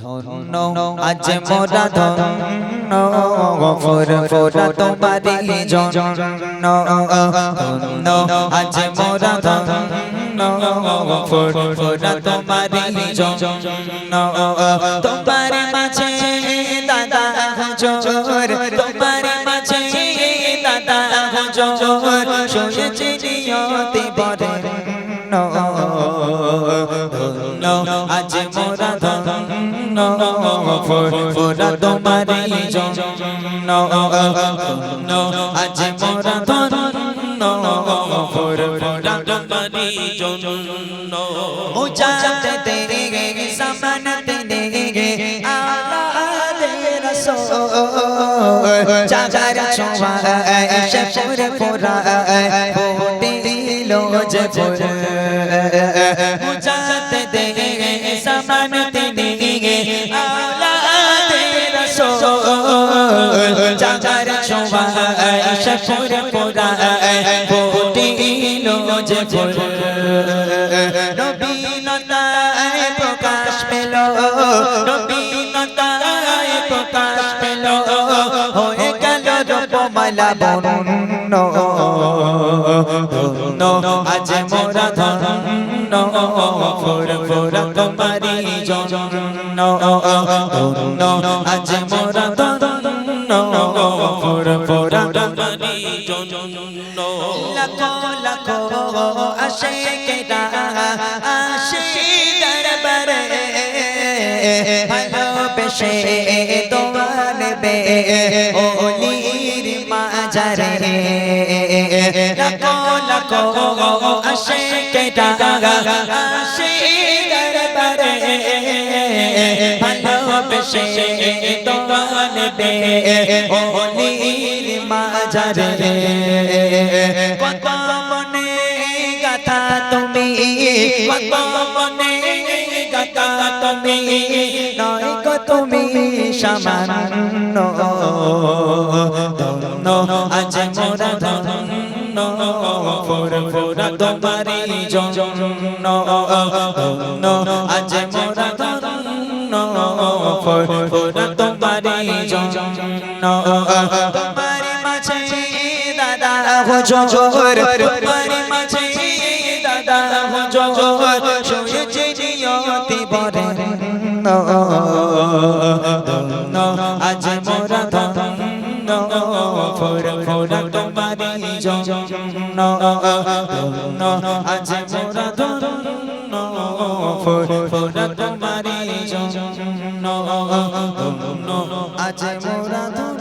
ধন্য আজ মোরা ধন্য ফুর ফুরা তোমারি জন্য ধন্য আজ মোরা ধন্য ফুর ফুরা তোমারি জন্য তোমার মাঝে দাদা হুজুর তোমার মাঝে দাদা হুজুর শুনেছি নিয়তি বরেণ্য ধন্য ফুরা তোমারি জন্য ধন্য আজ মোরা ধন্য ফুরা তোমারি জন্য মুজাতে তেরে সামানতে দেগে আলাদে রসূল চাচার ছোঁয়া এসে পুরে পুরা ফুটিলো যে ফুল মুজাতে রসূল চাচার ছোঁয়া এসে পুরে যে ফুল নবীনতায় প্রকাশ পেল নবীনতায় প্রকাশ পেল হয়ে গেল রূপমালা বরণ্য ধন্য আজ মোরা ধন্য ফুর ফুর তোমারি জন্য ধন্য আজ মোরা জন্য। লাখো লাখো আসে কেটা আসে দরবারে ভালোবেসে তোমার বে ওলির মাজারে লাখো লাখো আসে কেটা আসে দরবারে ভালোবেসে তোমার বে ওলির মাজারে। কত মনে গাথা তুমি? কত মনে গাথা তুমি? নয় তুমি সামান্য। ধন্য, আজ মোরা ধন্য। ফুর ফুরা তোমারি জন্য। আজ মোরা ধন্য। ফুর ফুরা তোমারি জন্য। মাঝে দাদা হুজুর তোমারি মাঝে দাদা হুজুর আজ মোরা ধন্য।